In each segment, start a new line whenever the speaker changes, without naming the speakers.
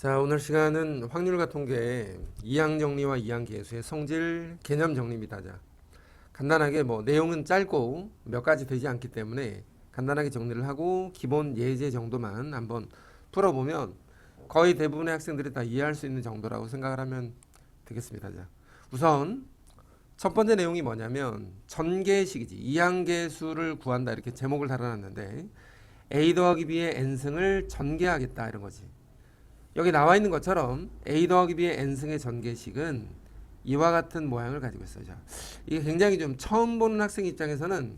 자, 오늘 시간은 확률과 통계 이항 정리와 이항 계수의 성질 개념 정리입니다. 자, 간단하게 뭐 내용은 짧고 몇 가지 되지 않기 때문에 간단하게 정리를 하고 기본 예제 정도만 한번 풀어보면 거의 대부분의 학생들이 다 이해할 수 있는 정도라고 생각을 하면 되겠습니다. 자, 우선 첫 번째 내용이 뭐냐면 전개식이지 이항계수를 구한다 이렇게 제목을 달아놨는데 a 더하기 b의 n승을 전개하겠다 이런 거지. 여기 나와 있는 것처럼 a 더하기 b의 n승의 전개식은 이와 같은 모양을 가지고 있어요. 자, 이게 굉장히 좀 처음 보는 학생 입장에서는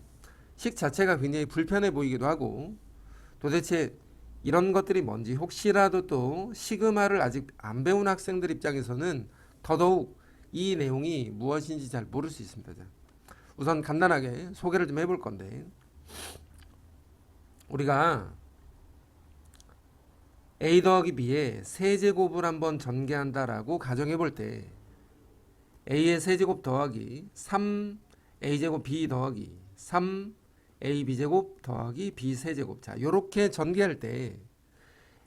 식 자체가 굉장히 불편해 보이기도 하고 도대체 이런 것들이 뭔지 혹시라도 또 시그마를 아직 안 배운 학생들 입장에서는 더더욱 이 내용이 무엇인지 잘 모를 수 있습니다. 자, 우선 간단하게 소개를 좀 해볼 건데 우리가 a 더하기 b의 세제곱을 한번 전개한다라고 가정해 볼 때 a의 세제곱 더하기 3a제곱 b 더하기 3ab제곱 더하기 b 세제곱. 자 요렇게 전개할 때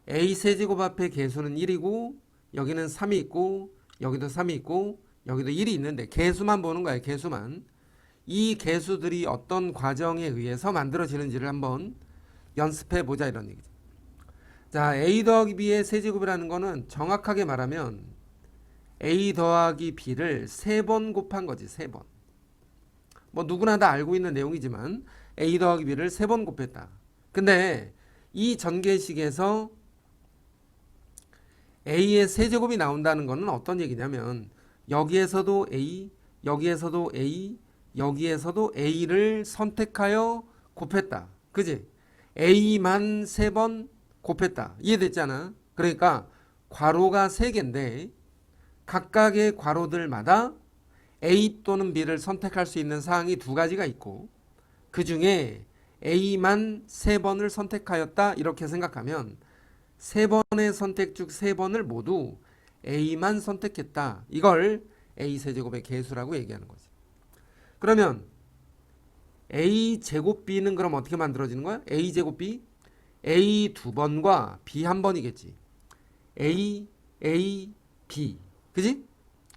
a 세제곱 앞에 개수는 1이고 여기는 3이 있고 여기도 3이 있고 여기도 1이 있는데 개수만 보는 거예요 개수만. 이 개수들이 어떤 과정에 의해서 만들어지는지를 한번 연습해 보자 이런 얘기죠 자, a 더하기 b의 세제곱이라는 거는 정확하게 말하면 a 더하기 b를 세 번 곱한 거지, 세 번. 뭐 누구나 다 알고 있는 내용이지만 a 더하기 b를 세 번 곱했다. 근데 이 전개식에서 a의 세제곱이 나온다는 거는 어떤 얘기냐면 여기에서도 a, 여기에서도 a, 여기에서도 a를 선택하여 곱했다. 그지? a만 세 번 곱했다. 이해됐잖아. 그러니까 괄호가 세 개인데 각각의 괄호들마다 A 또는 B를 선택할 수 있는 사항이 두 가지가 있고 그 중에 A만 세 번을 선택하였다 이렇게 생각하면 세 번의 선택 중 세 번을 모두 A만 선택했다. 이걸 A 세제곱의 개수라고 얘기하는 거지. 그러면 A 제곱 B는 그럼 어떻게 만들어지는 거야? A 제곱 B A 두 번과 B 한 번이겠지. A, A, B. 그지?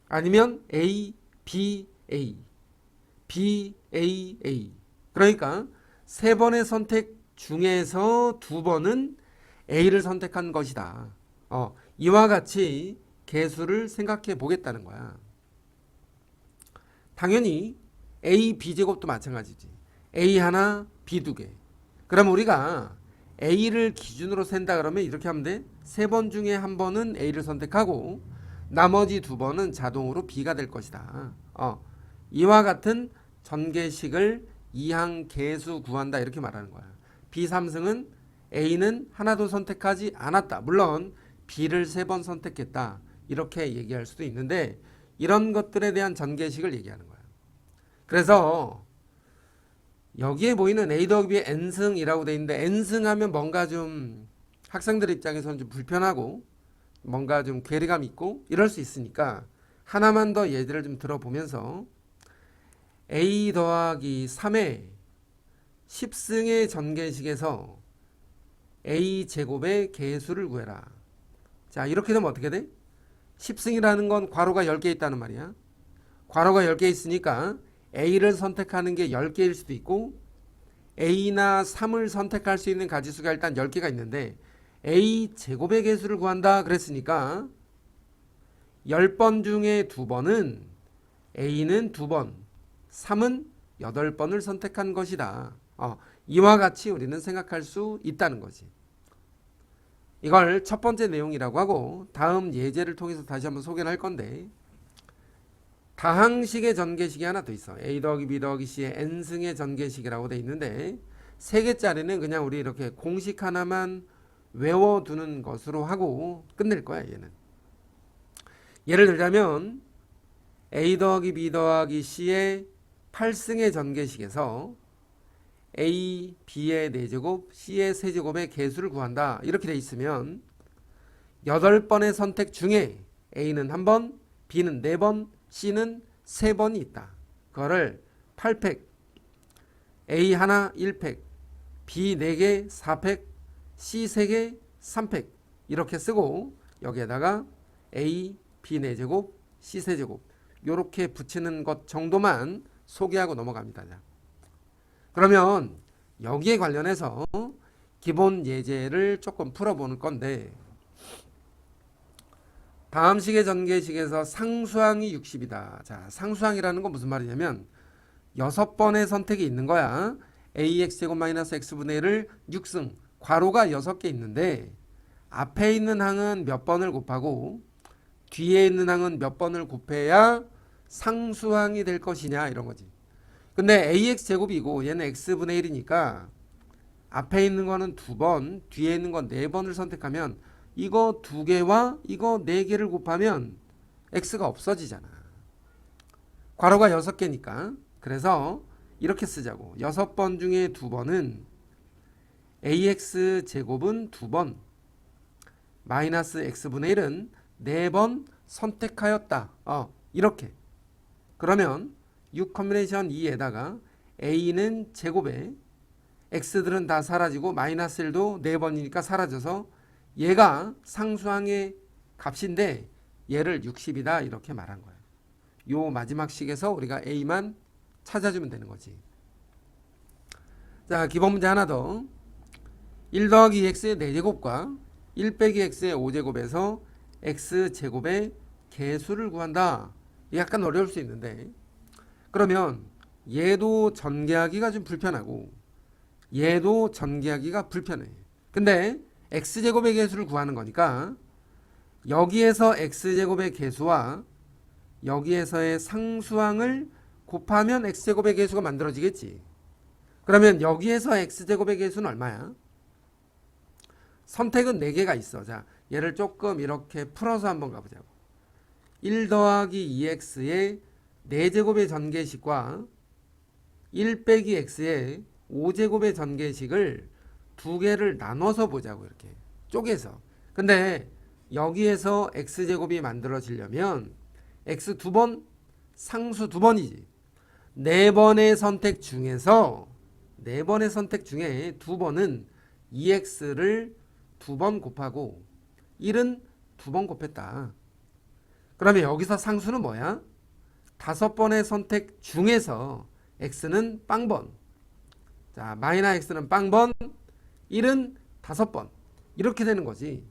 아니면 A, B, A. B, A, A. 그러니까 세 번의 선택 중에서 두 번은 A를 선택한 것이다. 어, 이와 같이 개수를 생각해 보겠다는 거야. 당연히 A, B 제곱도 마찬가지지. A 하나, B 두 개. 그럼 우리가 A를 기준으로 센다 그러면 이렇게 하면 돼. 세 번 중에 한 번은 A를 선택하고 나머지 두 번은 자동으로 B가 될 것이다. 어, 이와 같은 전개식을 이항 계수 구한다 이렇게 말하는 거야. B 3승은 A는 하나도 선택하지 않았다. 물론 B를 세 번 선택했다. 이렇게 얘기할 수도 있는데 이런 것들에 대한 전개식을 얘기하는 거야. 그래서 여기에 보이는 A B의 N승이라고 돼 있는데 N승하면 뭔가 좀 학생들 입장에서는 좀 불편하고 뭔가 좀 괴리감 있고 이럴 수 있으니까 하나만 더 예제를 좀 들어보면서 A 더하기 3의 10승의 전개식에서 A 제곱의 개수를 구해라. 자, 이렇게 되면 어떻게 돼? 10승이라는 건 괄호가 10개 있다는 말이야. 괄호가 10개 있으니까 A를 선택하는 게 10개일 수도 있고 A나 3을 선택할 수 있는 가지수가 일단 10개가 있는데 A 제곱의 개수를 구한다 그랬으니까 10번 중에 2번은 A는 2번, 3은 8번을 선택한 것이다. 어, 이와 같이 우리는 생각할 수 있다는 거지. 이걸 첫 번째 내용이라고 하고 다음 예제를 통해서 다시 한번 소개를 할 건데 다항식의 전개식이 하나 더 있어. A 더하기 B 더하기 C의 n승의 전개식이라고 돼 있는데 세 개짜리는 그냥 우리 이렇게 공식 하나만 외워두는 것으로 하고 끝낼 거야 얘는. 예를 들자면 A 더하기 B 더하기 C의 8승의 전개식에서 A, B의 4제곱, C의 세제곱의 개수를 구한다. 이렇게 돼 있으면 8번의 선택 중에 A는 한 번, B는 4번, C는 3번이 있다. 그거를 8팩, A 하나 1팩, B 4개 4팩, C 3개 3팩 이렇게 쓰고 여기에다가 A, B 4제곱, C 세제곱 요렇게 붙이는 것 정도만 소개하고 넘어갑니다. 자. 그러면 여기에 관련해서 기본 예제를 조금 풀어보는 건데 다음 식의 전개식에서 상수항이 60이다. 자, 상수항이라는 건 무슨 말이냐면 여섯 번의 선택이 있는 거야. ax 제곱 마이너스 x분의 1을 6승 괄호가 여섯 개 있는데 앞에 있는 항은 몇 번을 곱하고 뒤에 있는 항은 몇 번을 곱해야 상수항이 될 것이냐 이런 거지. 근데 ax 제곱이고 얘는 x분의 1이니까 앞에 있는 거는 두 번, 뒤에 있는 건 네 번을 선택하면 이거 두 개와 이거 네 개를 곱하면 x가 없어지잖아. 괄호가 여섯 개니까. 그래서 이렇게 쓰자고. 여섯 번 중에 두 번은 ax 제곱은 두 번, 마이너스 x분의 1은 네 번 선택하였다. 어, 이렇게. 그러면 6 컨비네이션 2에다가 a는 제곱에 x들은 다 사라지고 마이너스 1도 네 번이니까 사라져서 얘가 상수항의 값인데 얘를 60이다 이렇게 말한 거예요. 요 마지막 식에서 우리가 a만 찾아주면 되는 거지. 자, 기본 문제 하나 더. 1 더하기 x의 4제곱과 1 빼기 x의 5제곱에서 x제곱의 개수를 구한다. 약간 어려울 수 있는데 그러면 얘도 전개하기가 좀 불편하고 얘도 전개하기가 불편해. 근데 x제곱의 개수를 구하는 거니까 여기에서 x제곱의 개수와 여기에서의 상수항을 곱하면 x제곱의 개수가 만들어지겠지. 그러면 여기에서 x제곱의 개수는 얼마야? 선택은 4개가 있어. 자, 얘를 조금 이렇게 풀어서 한번 가보자고. 1 더하기 2x의 4제곱의 전개식과 1 빼기 x의 5제곱의 전개식을 두 개를 나눠서 보자고 이렇게 쪼개서. 근데 여기에서 x제곱이 만들어지려면 x 두 번, 상수 두 번이지. 네 번의 선택 중에서 네 번의 선택 중에 두 번은 2x를 두 번 곱하고 1은 두 번 곱했다. 그러면 여기서 상수는 뭐야? 다섯 번의 선택 중에서 x는 빵번. 자, 마이너 x는 빵번, 1은 다섯 번. 이렇게 되는 거지.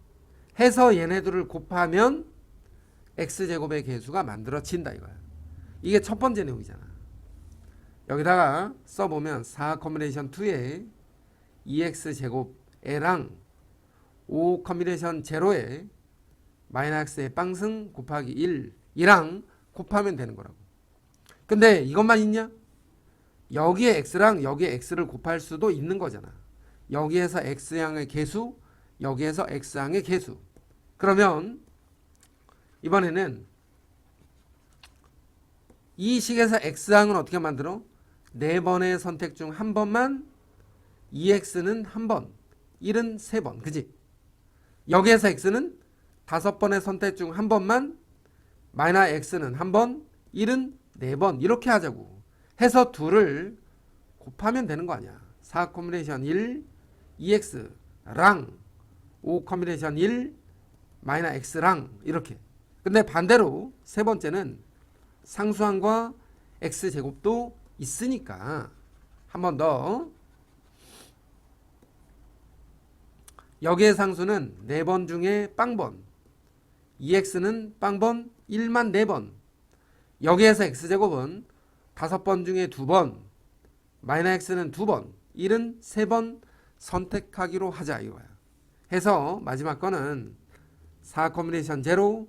해서 얘네들을 곱하면 x제곱의 개수가 만들어진다 이거야. 이게 첫 번째 내용이잖아. 여기다가 써보면 4 컨비네이션 2에 2x제곱 a랑 5 컨비네이션 0에 마이너 x의 빵승 곱하기 1 이랑 곱하면 되는 거라고. 근데 이것만 있냐? 여기에 x랑 여기에 x를 곱할 수도 있는 거잖아. 여기에서 x양의 개수, 여기에서 x양의 개수. 그러면 이번에는 이 식에서 x항은 어떻게 만들어? 네 번의 선택 중 한 번만 2x는 한 번, 1은 세 번. 그지? 여기에서 x는 다섯 번의 선택 중 한 번만 마이너 x는 한 번, 1은 네 번. 이렇게 하자고. 해서 둘을 곱하면 되는 거 아니야. 4 컨비네이션 1 2x랑 5 컨비네이션 1 마이너 x랑 이렇게. 근데 반대로 세 번째는 상수항과 x 제곱도 있으니까 한 번 더. 여기의 상수는 네 번 중에 빵번. 2x는 빵번 1만 4번. 여기에서 x제곱은 다섯 번 중에 두 번, 마이너 x는 두 번, 1은 세번 선택하기로 하자 이거야. 해서 마지막 거는 4 컨비네이션 0,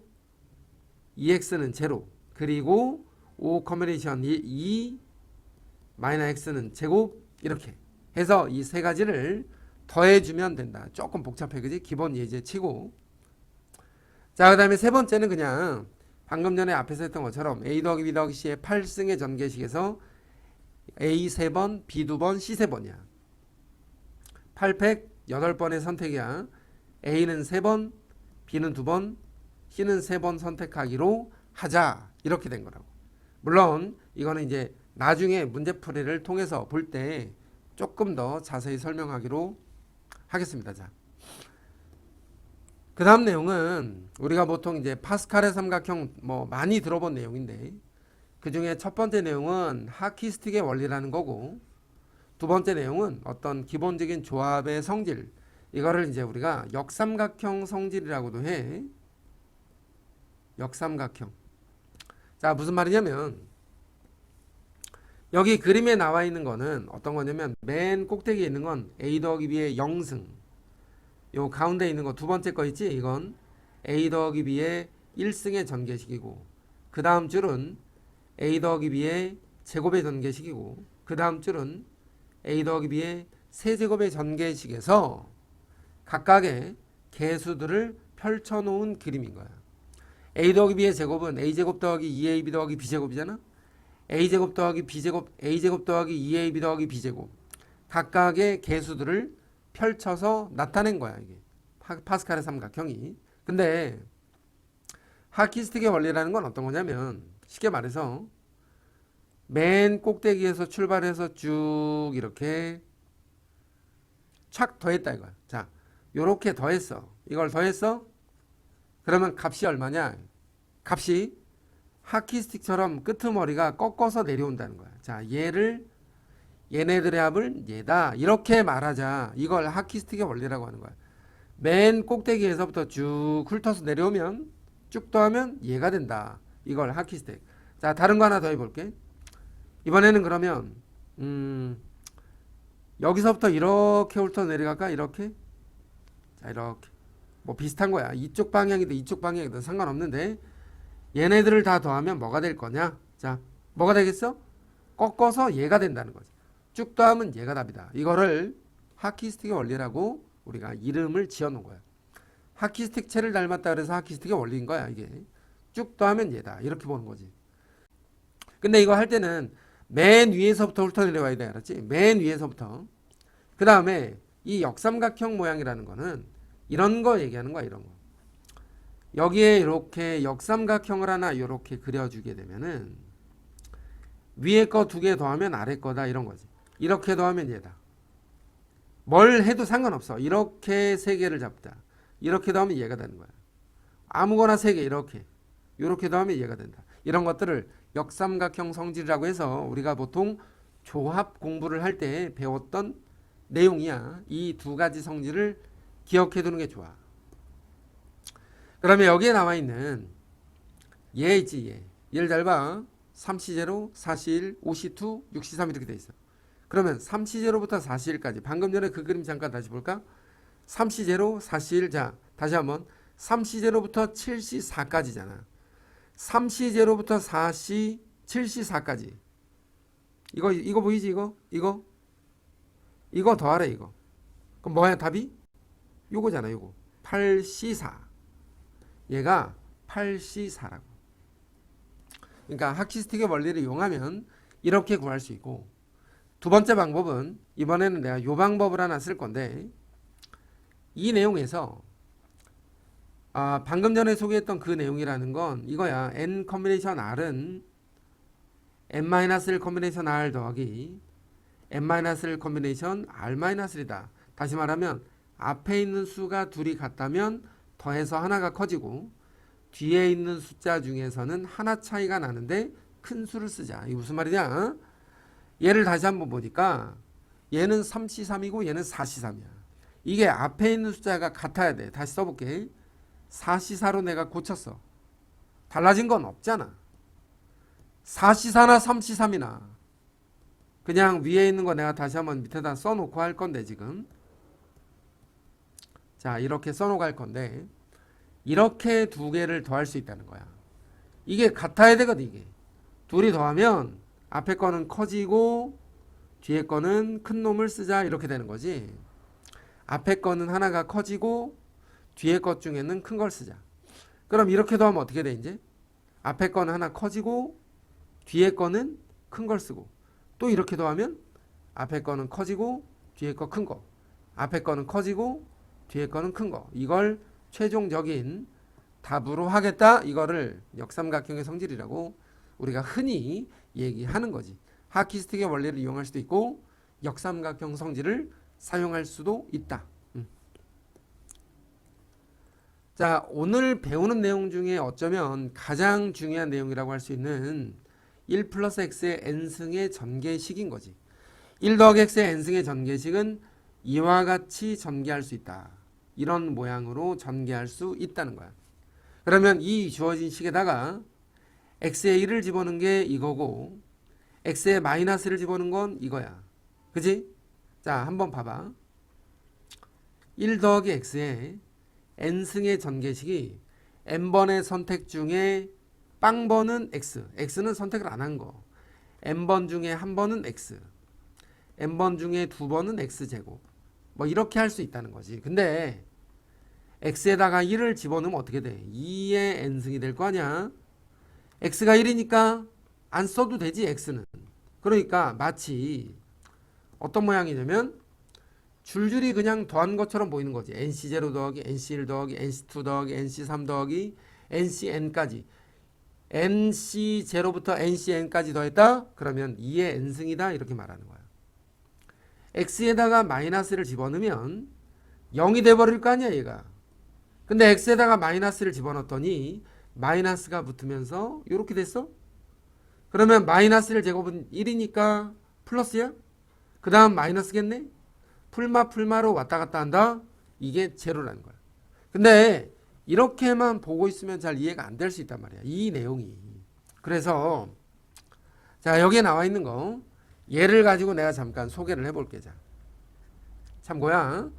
2x는 0, 그리고 5 컨비네이션 2, 마이너 x는 제곱 이렇게 해서 이 세 가지를 더해주면 된다. 조금 복잡해 그지? 기본 예제 치고 자, 그 다음에 세 번째는 그냥 방금 전에 앞에서 했던 것처럼 A 더하기 B 더하기 C의 8승의 전개식에서 A 3번, B 2번, C 3번이야. 8팩 8번의 선택이야. A는 3번, B는 2번, C는 3번 선택하기로 하자. 이렇게 된 거라고. 물론 이거는 이제 나중에 문제풀이를 통해서 볼 때 조금 더 자세히 설명하기로 하겠습니다. 자. 그 다음 내용은 우리가 보통 이제 파스칼의 삼각형 뭐 많이 들어본 내용인데 그 중에 첫 번째 내용은 하키스틱의 원리라는 거고 두 번째 내용은 어떤 기본적인 조합의 성질. 이거를 이제 우리가 역삼각형 성질이라고도 해. 역삼각형. 자 무슨 말이냐면 여기 그림에 나와 있는 거는 어떤 거냐면 맨 꼭대기에 있는 건 a 더하기 b의 0승. 요 가운데 있는 거 두 번째 거 있지? 이건 a 더하기 b의 1승의 전개식이고 그 다음 줄은 a 더하기 b의 제곱의 전개식이고 그 다음 줄은 a 더하기 b의 세제곱의 전개식에서 각각의 개수들을 펼쳐놓은 그림인 거야. A 더하기 b의 제곱은 a 제곱 더하기 2ab 더하기 b 제곱이잖아. A제곱 더하기 b제곱 a제곱 더하기 2ab 더하기 b제곱. 각각의 개수들을 펼쳐서 나타낸 거야 이게. 파- 파스칼의 삼각형이. 근데 하키스틱의 원리라는 건 어떤 거냐면 쉽게 말해서 맨 꼭대기에서 출발해서 쭉 이렇게 착 더했다 이거야. 자 요렇게 더했어. 이걸 더했어? 그러면 값이 얼마냐? 값이 하키스틱처럼 끄트머리가 꺾어서 내려온다는 거야. 자 얘를 얘네들의 합을 얘다. 이렇게 말하자. 이걸 하키스틱의 원리라고 하는 거야. 맨 꼭대기에서부터 쭉 훑어서 내려오면 쭉 더하면 얘가 된다. 이걸 하키스틱. 자 다른 거 하나 더 해볼게 이번에는 그러면 음 여기서부터 이렇게 훑어 내려갈까 이렇게 자 이렇게 뭐 비슷한 거야 이쪽 방향이든 이쪽 방향이든 상관없는데 얘네들을 다 더하면 뭐가 될 거냐 자 뭐가 되겠어 꺾어서 얘가 된다는 거지 쭉 더하면 얘가 답이다. 이거를 하키스틱의 원리라고 우리가 이름을 지어 놓은 거야. 하키스틱 체를 닮았다 그래서 하키스틱의 원리인 거야 이게. 쭉 더하면 얘다. 이렇게 보는 거지. 근데 이거 할 때는 맨 위에서부터 훑어 내려와야 돼. 알았지? 맨 위에서부터. 그 다음에 이 역삼각형 모양이라는 거는 이런 거 얘기하는 거야. 이런 거. 여기에 이렇게 역삼각형을 하나 이렇게 그려주게 되면은 위에 거 두 개 더하면 아래 거다 이런 거지. 이렇게 더하면 얘다. 뭘 해도 상관없어. 이렇게 세 개를 잡자. 이렇게 더하면 얘가 되는 거야. 아무거나 세 개 이렇게. 이렇게 더하면 얘가 된다. 이런 것들을 역삼각형 성질이라고 해서 우리가 보통 조합 공부를 할 때 배웠던 내용이야. 이 두 가지 성질을 기억해 두는 게 좋아. 그러면 여기에 나와 있는 얘 있지 얘. 얘를 잘 봐. 3시제로 4시1, 5시2, 6시3 이렇게 돼 있어. 그러면 3시제로부터 4시1까지 방금 전에 그 그림 잠깐 다시 볼까? 3시제로 4시1 자 다시 한번 3시제로부터 7시4까지잖아. 3시제로부터 4시 7시4까지 이거 이거 보이지 이거? 이거? 이거 더하래 이거. 그럼 뭐야 답이? 요거잖아 요거. 8시4 얘가 8시4라고. 그러니까 하키스틱의 원리를 이용하면 이렇게 구할 수 있고 두 번째 방법은 이번에는 내가 요 방법을 하나 쓸 건데 이 내용에서 아, 방금 전에 소개했던 그 내용이라는 건 이거야 n 커뮤니케이션 r은 n-1 커뮤니케이션 r 더하기 n-1 커뮤니케이션 r-1이다 다시 말하면 앞에 있는 수가 둘이 같다면 더해서 하나가 커지고 뒤에 있는 숫자 중에서는 하나 차이가 나는데 큰 수를 쓰자. 이게 무슨 말이냐? 얘를 다시 한번 보니까 얘는 3C3이고 얘는 4C3이야. 이게 앞에 있는 숫자가 같아야 돼. 다시 써볼게. 4C4로 내가 고쳤어. 달라진 건 없잖아. 4C4나 3C3이나 그냥 위에 있는 거 내가 다시 한번 밑에다 써놓고 할 건데 지금 자 이렇게 써놓고 할 건데 이렇게 두 개를 더할 수 있다는 거야. 이게 같아야 되거든, 이게. 둘이 더하면 앞에 거는 커지고 뒤에 거는 큰 놈을 쓰자 이렇게 되는 거지. 앞에 거는 하나가 커지고 뒤에 것 중에는 큰 걸 쓰자. 그럼 이렇게 더하면 어떻게 돼, 이제? 앞에 거는 하나 커지고 뒤에 거는 큰 걸 쓰고 또 이렇게 더하면 앞에 거는 커지고 뒤에 거 큰 거. 앞에 거는 커지고 뒤에 거는 큰 거. 이걸 최종적인 답으로 하겠다 이거를 역삼각형의 성질이라고 우리가 흔히 얘기하는 거지 하키스틱의 원리를 이용할 수도 있고 역삼각형 성질을 사용할 수도 있다 음. 자, 오늘 배우는 내용 중에 어쩌면 가장 중요한 내용이라고 할 수 있는 1 플러스 x의 n승의 전개식인 거지. 1 더하기 x의 n승의 전개식은 이와 같이 전개할 수 있다. 이런 모양으로 전개할 수 있다는 거야. 그러면 이 주어진 식에다가 x의 1을 집어넣은 게 이거고 x의 마이너스를 집어넣은 건 이거야. 그지? 자, 한번 봐봐. 1 더하기 x의 n승의 전개식이 n번의 선택 중에 빵번은 x, x는 선택을 안 한 거. n번 중에 한 번은 x, n번 중에 두 번은 x제곱. 뭐 이렇게 할 수 있다는 거지. 근데 x에다가 1을 집어넣으면 어떻게 돼? 2의 n승이 될 거 아니야? x가 1이니까 안 써도 되지, x는. 그러니까 마치 어떤 모양이냐면 줄줄이 그냥 더한 것처럼 보이는 거지. NC0 더하기 NC1 더하기 NC2 더하기 NC3 더하기 NCN까지. NC0부터 NCN까지 더했다? 그러면 2의 n승이다. 이렇게 말하는 거야. X에다가 마이너스를 집어넣으면 0이 돼버릴 거 아니야, 얘가. 근데 X에다가 마이너스를 집어넣었더니 마이너스가 붙으면서 이렇게 됐어? 그러면 마이너스를 제곱은 1이니까 플러스야? 그 다음 마이너스겠네? 풀마 풀마로 왔다 갔다 한다? 이게 제로라는 거야. 근데 이렇게만 보고 있으면 잘 이해가 안 될 수 있단 말이야. 이 내용이. 그래서 자 여기에 나와 있는 거 얘를 가지고 내가 잠깐 소개를 해볼게. 자 참고야.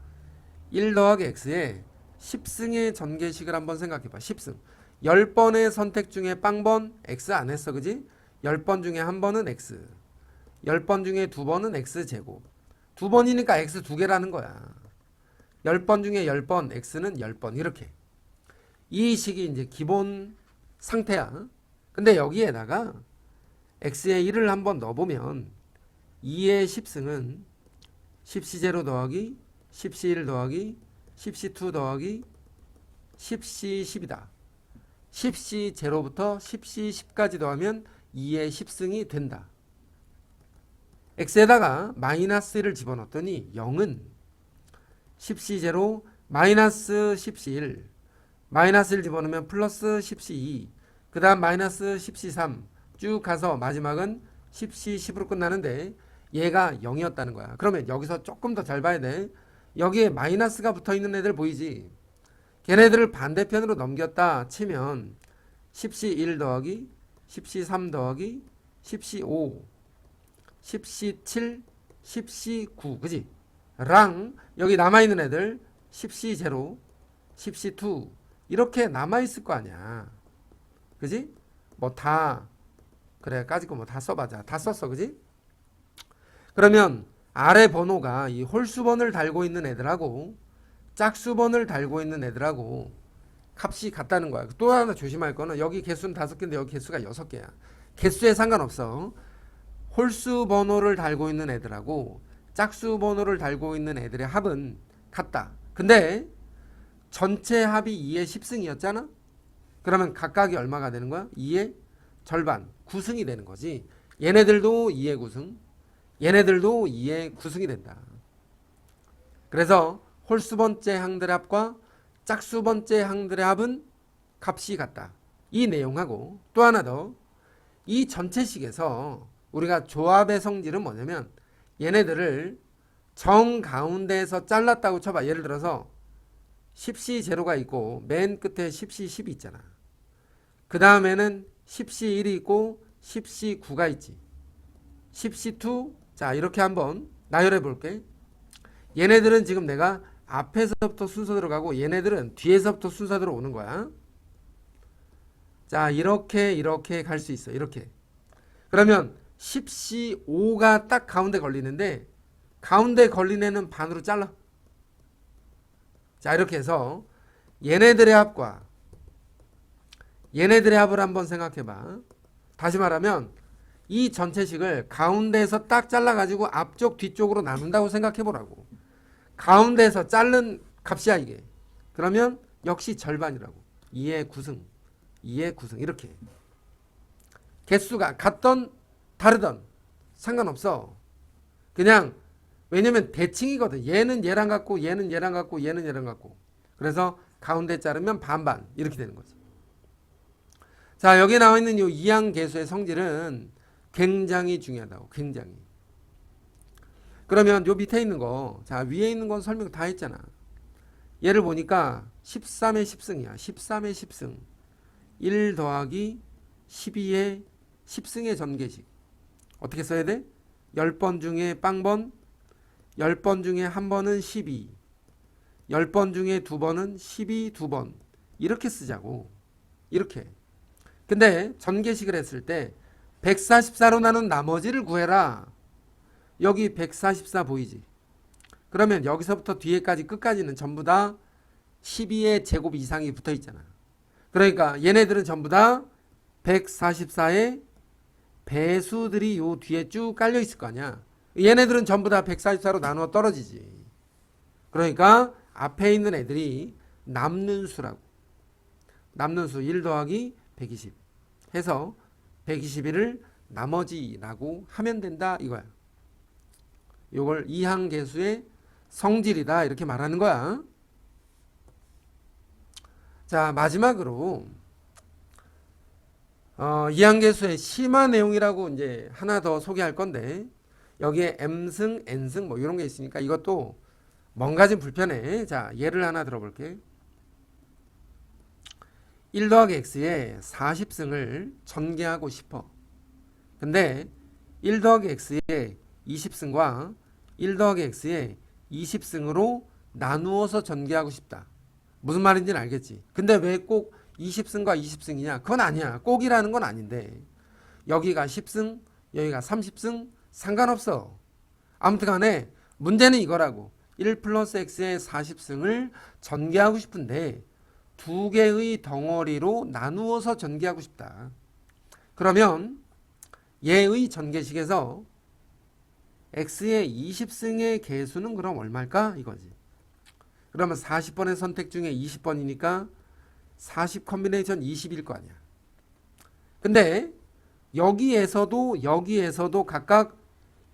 1 더하기 x의 10승의 전개식을 한번 생각해봐. 10승. 10번의 선택 중에 빵번 x 안 했어. 그지? 10번 중에 한 번은 x. 10번 중에 두 번은 x제곱. 두 번이니까 x 두 개라는 거야. 10번 중에 10번, x는 10번. 이렇게. 이 식이 이제 기본 상태야. 근데 여기에다가 x의 1을 한번 넣어보면 2의 10승은 10c0 더하기 10c1 더하기 10c2 더하기 10c 10이다. 10c 0부터 10c 10까지 더하면 2의 10승이 된다. X에다가 마이너스를 집어넣었더니 0은 10c 0 마이너스 10c 1 마이너스를 집어넣으면 플러스 10c 2그 다음 마이너스 10c 3쭉 가서 마지막은 10c 10으로 끝나는데 얘가 0이었다는 거야. 그러면 여기서 조금 더 잘 봐야 돼. 여기에 마이너스가 붙어 있는 애들 보이지? 걔네들을 반대편으로 넘겼다 치면 10c 1 더하기 10c 3 더하기 10c 5 10c 7 10c 9 그지? 랑 여기 남아있는 애들 10c 0 10c 2 이렇게 남아있을 거 아니야 그지? 뭐 다 그래 까짓 거 뭐 다 써봐자 다 썼어 그지? 그러면 아래 번호가 이 홀수번을 달고 있는 애들하고 짝수번을 달고 있는 애들하고 값이 같다는 거야. 또 하나 조심할 거는 여기 개수는 다섯 개인데 여기 개수가 여섯 개야. 개수에 상관없어. 홀수 번호를 달고 있는 애들하고 짝수 번호를 달고 있는 애들의 합은 같다. 근데 전체 합이 2의 10승이었잖아? 그러면 각각이 얼마가 되는 거야? 2의 절반, 9승이 되는 거지. 얘네들도 2의 9승, 얘네들도 2의 9승이 된다. 그래서 홀수 번째 항들의 합과 짝수 번째 항들의 합은 값이 같다. 이 내용하고 또 하나 더 이 전체식에서 우리가 조합의 성질은 뭐냐면 얘네들을 정 가운데에서 잘랐다고 쳐봐. 예를 들어서 10C 제로가 있고 맨 끝에 10C 10이 있잖아. 그 다음에는 10C 1이 있고 10C 9가 있지. 10C 2자 이렇게 한번 나열해 볼게. 얘네들은 지금 내가 앞에서부터 순서대로 가고 얘네들은 뒤에서부터 순서대로 오는 거야. 자 이렇게 이렇게 갈 수 있어. 이렇게. 그러면 10C 5가 딱 가운데 걸리는데 가운데 걸린 애는 반으로 잘라. 자 이렇게 해서 얘네들의 합과 얘네들의 합을 한번 생각해 봐. 다시 말하면 이 전체식을 가운데에서 딱 잘라가지고 앞쪽 뒤쪽으로 나눈다고 생각해 보라고. 가운데에서 자른 값이야 이게. 그러면 역시 절반이라고. 2의 9승, 2의 9승 이렇게. 개수가 같던 다르던 상관없어. 그냥 왜냐면 대칭이거든. 얘는 얘랑 같고 얘는 얘랑 같고 얘는 얘랑 같고. 그래서 가운데 자르면 반반 이렇게 되는 거지. 자 여기 나와 있는 이 이항 계수의 성질은 굉장히 중요하다고 굉장히. 그러면 요 밑에 있는 거, 자 위에 있는 건 설명 다 했잖아. 얘를 보니까 13의 10승이야. 13의 10승. 1 더하기 12의 10승의 전개식. 어떻게 써야 돼? 10번 중에 빵번, 10번 중에 한 번은 12. 10번 중에 두 번은 12 두 번. 이렇게 쓰자고. 이렇게. 근데 전개식을 했을 때 144로 나눈 나머지를 구해라. 여기 144 보이지? 그러면 여기서부터 뒤에까지 끝까지는 전부 다 12의 제곱 이상이 붙어 있잖아. 그러니까 얘네들은 전부 다 144의 배수들이 요 뒤에 쭉 깔려 있을 거 아니야. 얘네들은 전부 다 144로 나누어 떨어지지. 그러니까 앞에 있는 애들이 남는 수라고. 남는 수 1 더하기 120 해서 121을 나머지라고 하면 된다 이거야. 요걸 이항계수의 성질이다 이렇게 말하는 거야. 자 마지막으로 어, 이항계수의 심화 내용이라고 이제 하나 더 소개할 건데 여기에 m승, n승 뭐 이런 게 있으니까 이것도 뭔가 좀 불편해. 자 예를 하나 들어볼게. 1 더하기 x에 40승을 전개하고 싶어. 근데 1 더하기 x에 20승과 1 더하기 x에 20승으로 나누어서 전개하고 싶다. 무슨 말인지는 알겠지. 근데 왜 꼭 20승과 20승이냐? 그건 아니야. 꼭이라는 건 아닌데. 여기가 10승, 여기가 30승 상관없어. 아무튼 간에 문제는 이거라고. 1 플러스 x의 40승을 전개하고 싶은데 두 개의 덩어리로 나누어서 전개하고 싶다. 그러면 얘의 전개식에서 x의 20승의 개수는 그럼 얼마일까? 이거지. 그러면 40번의 선택 중에 20번이니까 40 컨비네이션 20일 거 아니야. 근데 여기에서도 여기에서도 각각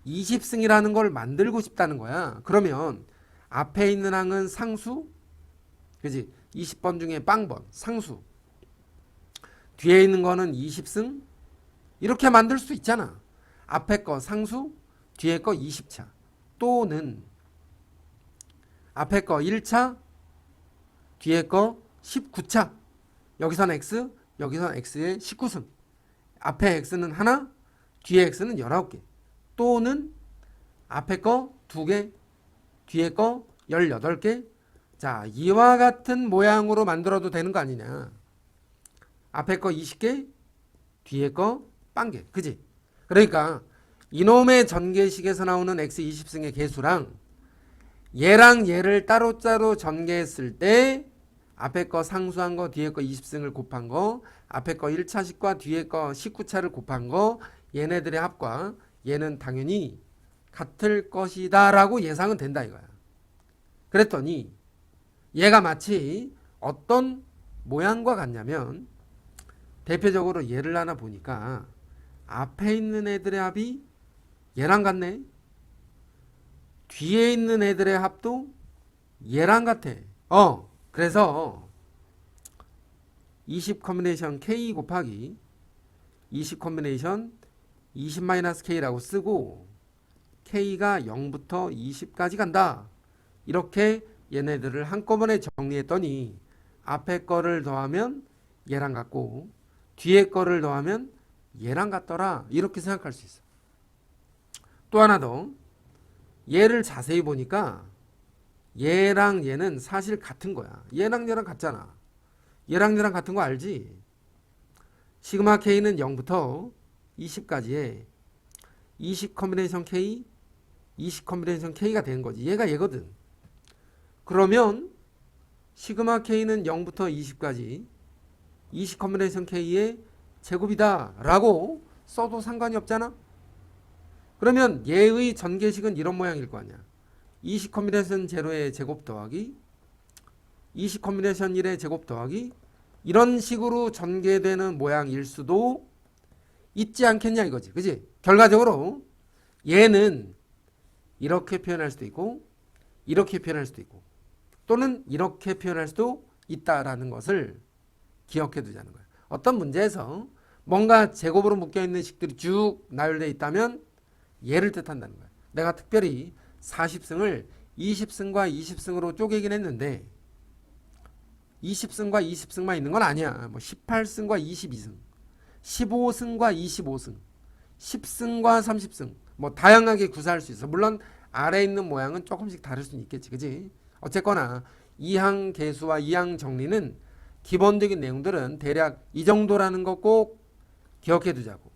20승이라는 걸 만들고 싶다는 거야. 그러면 앞에 있는 항은 상수, 그지? 20번 중에 빵번, 상수. 뒤에 있는 거는 20승? 이렇게 만들 수 있잖아. 앞에 거 상수, 뒤에 거 20차. 또는 앞에 거 1차, 뒤에 거 19차. 여기선 x, 여기선 x의 19승. 앞에 x는 하나, 뒤에 x는 19개. 또는 앞에 거 2개, 뒤에 거 18개. 자, 이와 같은 모양으로 만들어도 되는 거 아니냐. 앞에 거 20개, 뒤에 거 빵개. 그지? 그러니까 이놈의 전개식에서 나오는 x 20승의 개수랑 얘랑 얘를 따로따로 전개했을 때 앞에 거 상수한 거 뒤에 거 20승을 곱한 거 앞에 거 1차식과 뒤에 거 19차를 곱한 거 얘네들의 합과 얘는 당연히 같을 것이다 라고 예상은 된다 이거야 그랬더니 얘가 마치 어떤 모양과 같냐면 대표적으로 얘를 하나 보니까 앞에 있는 애들의 합이 얘랑 같네. 뒤에 있는 애들의 합도 얘랑 같아. 어, 그래서 20 컨비네이션 K 곱하기 20 컨비네이션 20-K라고 쓰고 K가 0부터 20까지 간다. 이렇게 얘네들을 한꺼번에 정리했더니 앞에 거를 더하면 얘랑 같고 뒤에 거를 더하면 얘랑 같더라. 이렇게 생각할 수 있어. 또 하나 더. 얘를 자세히 보니까 얘랑 얘는 사실 같은 거야. 얘랑 얘랑 같잖아. 얘랑 얘랑 같은 거 알지? 시그마 K는 0부터 20까지에 20 컨비네이션 K, 20 컨비네이션 K가 된 거지. 얘가 얘거든. 그러면 시그마 K는 0부터 20까지 20 컨비네이션 K의 제곱이다 라고 써도 상관이 없잖아 그러면 얘의 전개식은 이런 모양일 거 아니야 20 컨비네이션 제로의 제곱 더하기 20 컨비네이션 1의 제곱 더하기 이런 식으로 전개되는 모양일 수도 있지 않겠냐 이거지 그지 결과적으로 얘는 이렇게 표현할 수도 있고 이렇게 표현할 수도 있고 또는 이렇게 표현할 수도 있다라는 것을 기억해 두자는 거예요. 어떤 문제에서 뭔가 제곱으로 묶여 있는 식들이 쭉 나열돼 있다면 얘를 뜻한다는 거예요. 내가 특별히 40승을 20승과 20승으로 쪼개긴 했는데 20승과 20승만 있는 건 아니야. 뭐 18승과 22승, 15승과 25승, 10승과 30승 뭐 다양하게 구사할 수 있어. 물론 아래 있는 모양은 조금씩 다를 수는 있겠지. 그지? 어쨌거나 이항 계수와 이항 정리는 기본적인 내용들은 대략 이 정도라는 거 꼭 기억해 두자고.